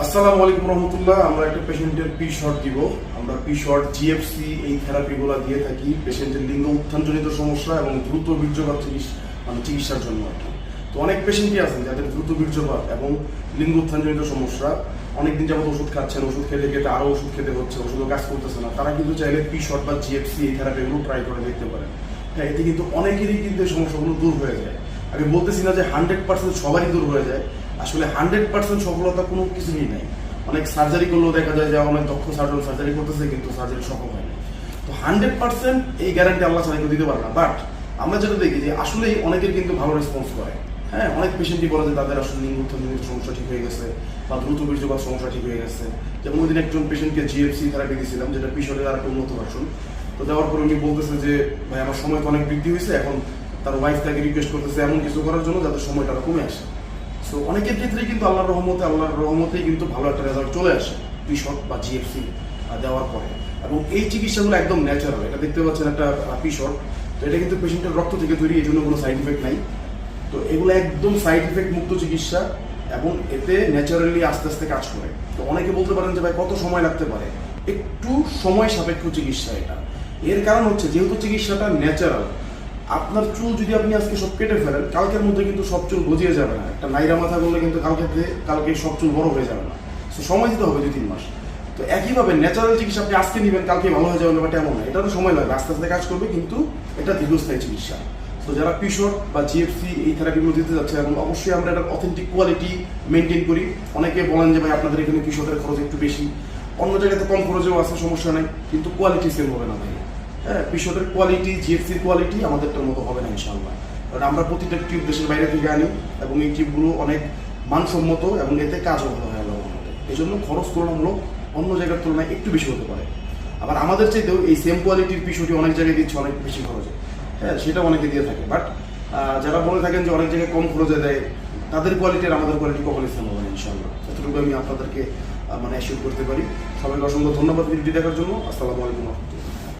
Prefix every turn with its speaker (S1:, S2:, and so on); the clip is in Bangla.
S1: আসসালামু আলাইকুম রহমতুল্লাহ, আমরা একটা পেশেন্টের পি শর্ট দিব। আমরা পি শর্ট জিএফসি এই থেরাপিগুলো দিয়ে থাকি। পেশেন্টের লিঙ্গ উত্থানজনিত সমস্যা এবং দ্রুত বীর্যপাত মানে চিকিৎসার জন্য আর কি। তো অনেক পেশেন্টই আছেন যাদের দ্রুত বীর্যপাত এবং লিঙ্গ উত্থানজনিত সমস্যা। অনেকদিন যাবত ওষুধ খাচ্ছেন, ওষুধ খেতে খেতে আরও ওষুধ খেতে হচ্ছে, ওষুধও কাজ করতেছে না। তারা কিন্তু চাইলে পি শর্ট বা জিএফসি এই থেরাপিগুলো ট্রাই করে দেখতে পারেন। হ্যাঁ এতে কিন্তু অনেকেরই কিন্তু সমস্যাগুলো দূর হয়ে যায়। আমি বলতেছি না যে হান্ড্রেড পার্সেন্ট সবারই দূর হয়ে যায়। আসলে হান্ড্রেড পার্সেন্ট সফলতা কোনো কিছুই নাই। অনেক সার্জারি করলেও দেখা যায় যে অনেক দক্ষ সার্জন সার্জারি করতেছে, কিন্তু সার্জারি সফল হয় না তো হান্ড্রেড পার্সেন্ট এই গ্যারান্টি আল্লাহ ছাড়া দিতে পারে না। বাট আমরা যেটা দেখি যে আসলেই অনেকের কিন্তু ভালো রেসপন্স করে। হ্যাঁ অনেক পেশেন্টই বলে যে তাদের আসলে উত্থানজনিত সমস্যা ঠিক হয়ে গেছে বা দ্রুত বীর্যপাত সমস্যা ঠিক হয়ে গেছে। যেমন ওই দিন একজন পেশেন্টকে জিএফসি থেরাপি দিয়েছিলাম যেটা পিছনের আর একটা উন্নত ভার্সন তো দেওয়ার পর উনি বলতেছে যে, ভাই, আমার সময় তো অনেক বৃদ্ধি হয়েছে, এখন তার ওয়াইফ তাকে রিকোয়েস্ট করতেছে এমন কিছু করার জন্য যাতে সময়টা কমে আসে। সো অনেকের ক্ষেত্রেই কিন্তু আল্লাহর রহমতে, আল্লাহর রহমতেই কিন্তু ভালো একটা রেজাল্ট চলে আসে পিশট বা জিএফসি দেওয়ার পরে। এবং এই চিকিৎসাগুলো একদম ন্যাচারাল এটা দেখতে পাচ্ছেন একটা পিশট তো এটা কিন্তু পেশেন্টের রক্ত থেকে তৈরি এই জন্য কোনো সাইড ইফেক্ট নাই। তো এগুলো একদম সাইড ইফেক্ট মুক্ত চিকিৎসা, এবং এতে ন্যাচারালি আস্তে আস্তে কাজ করে। তো অনেকে বলতে পারেন যে, ভাই, কত সময় লাগতে পারে? একটু সময় সাপেক্ষ চিকিৎসা এটা। এর কারণ হচ্ছে, যেহেতু চিকিৎসাটা ন্যাচারাল আপনার চুল যদি আপনি আজকে সব কেটে ফেলেন, কালকের মধ্যে কিন্তু সব চুল গজিয়ে যাবে না। একটা নাইরা মাথা করলে কিন্তু কালকে কালকে সব চুল বড় হয়ে যাবে না। তো সময় দিতে হবে দুই তিন মাস। তো একইভাবে ন্যাচারাল চিকিৎসা আপনি আজকে নেবেন, কালকে ভালো হয়ে যাবে ব্যাপারটা এমন না। এটা তো সময় লাগবে, আস্তে আস্তে কাজ করবে, কিন্তু এটা দীর্ঘস্থায়ী চিকিৎসা। তো যারা পিশোর বা জিএফসি এই থেরাপিগুলো দিতে যাচ্ছে, এবং অবশ্যই আমরা একটা অথেন্টিক কোয়ালিটি মেনটেন করি। অনেকে বলেন যে, ভাই, আপনাদের এখানে পিশোরের খরচ একটু বেশি। অন্য জায়গাতে কম খরচেও আছে, সমস্যা নেই, কিন্তু কোয়ালিটি সেম হবে না ভাই। হ্যাঁ কোয়ালিটি জিএফসির কোয়ালিটি আমাদেরটার মতো হবে না ইনশাল্লাহ কারণ আমরা প্রতিটা টিউব দেশের বাইরে থেকে আনি এবং এই টিউবগুলো অনেক মানসম্মত এবং এতে কাজও ভালো হয় রহমতে। এই জন্য খরচ তুলনামূলক অন্য জায়গার তুলনায় একটু বেশি হতে পারে। আবার আমাদের চাইতেও এই সেম কোয়ালিটির পিসুটি অনেক জায়গায় দিচ্ছে, অনেক বেশি খরচে। হ্যাঁ সেটা অনেকে দিয়ে থাকে বাট যারা বলে থাকেন যে অনেক জায়গায় কম খরচে দেয়, তাদের কোয়ালিটি আর আমাদের কোয়ালিটি কখনই সেম হবে ইনশাল্লাহ এতটুকু আমি আপনাদেরকে মানে অ্যাসিওর করতে পারি। সবাইকে অসংখ্য ধন্যবাদ ভিডিওটি দেখার জন্য। আসসালামু আলাইকুম রহমতুল্লাহ।